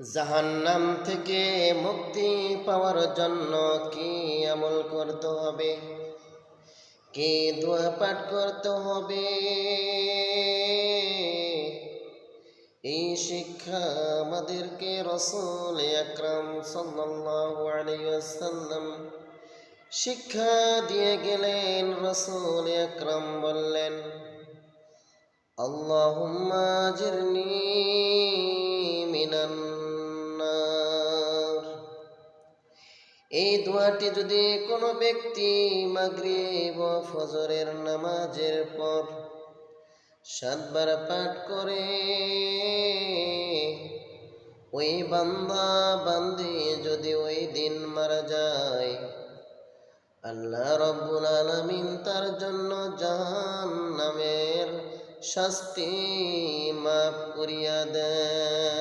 জাহান্নাম থেকে মুক্তি পাওয়ার জন্য কি আমল করতে হবে? কি দোয়া পাঠ করতে হবে? এই শিক্ষা আমাদেরকে রসুল আকরাম আলাইহি শিক্ষা দিয়ে গেলেন। রসুল আকরাম বললেন আজিরনি মিনান এই দোয়াটি যদি কোনো ব্যক্তি মাগরিব ও ফজরের নামাজের পর সাতবার পাঠ করে, ওই বান্দা বান্দি যদি ওই দিন মারা যায়, আল্লাহ রব্বুল আলামিন তার জন্য জাহান নামের শাস্তি মাফ করিয়া দেন।